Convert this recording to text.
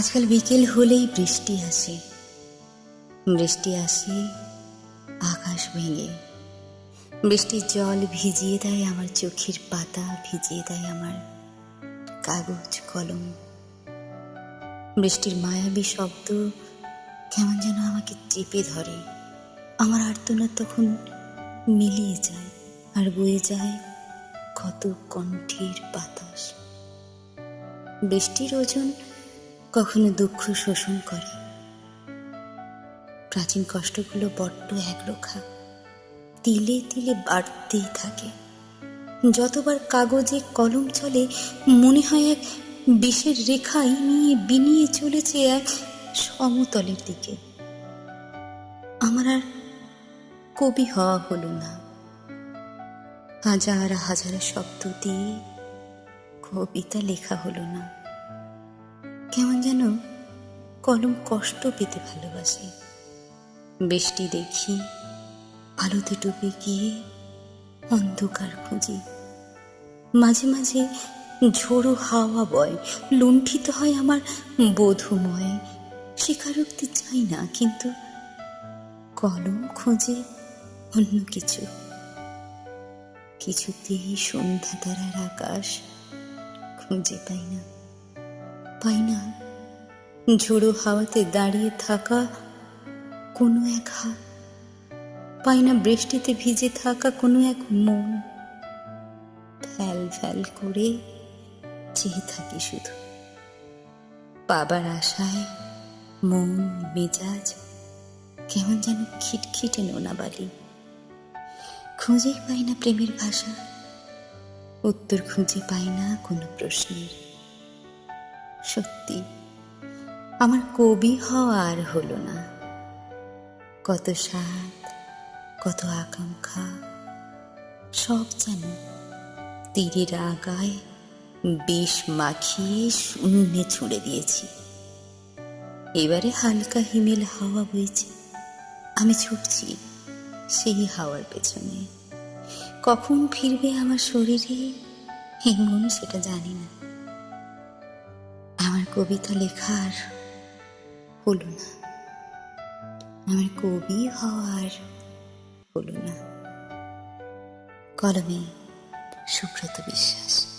আজকাল বিকেল হলেই বৃষ্টি আসে। বৃষ্টি আসে, আকাশ ভেঙে। বৃষ্টির জল ভিজিয়ে দেয় আমার চোখের পাতা, ভিজিয়ে দেয় আমার কাগজ, কলম। বৃষ্টির মায়াবী শব্দ কেমন যেন আমাকে চেপে ধরে। আমার আর্তনাদ তখন মিলিয়ে যায় আর বয়ে যায় কত কণ্ঠের বাতাস। বৃষ্টির ওজন কখনো দুঃখ শোষণ করে। প্রাচীন কষ্টগুলো বড্ড একরোখা। তিলে তিলে বাড়তেই থাকে। যতবার কাগজে কলম চলে, মনে হয় এক বিষের রেখা নিয়ে বিনিয়ে চলেছে এক সমতলের দিকে। আমার আর কবি হওয়া হলো না। হাজার হাজার শব্দ দিয়ে কবিতা লেখা হলো না। কেমন যেন কলম কষ্ট পেতে ভালোবাসে। বৃষ্টি দেখি, আলোতে ডুবে গিয়ে অন্ধকার খুঁজি। মাঝে মাঝে ঝোড়ো হাওয়া বয়, লুণ্ঠিত হয় আমার বোধময়। স্বীকারোক্তি চাই না, কিন্তু কলম খোঁজে অন্য কিছু। কিছুতেই সন্ধ্যা তারার আকাশ খুঁজে পাই না। পাই না ঝোড়ো হাওয়াতে দাঁড়িয়ে থাকা কোনো এক হাত পাই না বৃষ্টিতে ভিজে থাকা কোনো এক মন। ফ্যাল ফ্যাল করে চেয়ে থাকি শুধু। বাবার আশায় মন, মেজাজ কেমন যেন খিটখিটে নোনা বালি খুঁজেই পাই না প্রেমের ভাষা, উত্তর খুঁজে পাই না কোনো প্রশ্নের। সত্যি, আমার কবি হওয়া আর হলো না। কত স্বাদ, কত আকাঙ্ক্ষা, সব যেন তীরের আগায় বিষ মাখিয়ে শূন্যে ছুঁড়ে দিয়েছি। এবারে হালকা হিমেল হাওয়া বইছে, আমি ছুটছি সেই হাওয়ার পেছনে। কখন ফিরবে আমার শরীরে এমন সেটা জানি না। আমার কবিতা লেখার হলো না। আমার কবি হওয়ার হলো না। কলমে সুব্রত বিশ্বাস।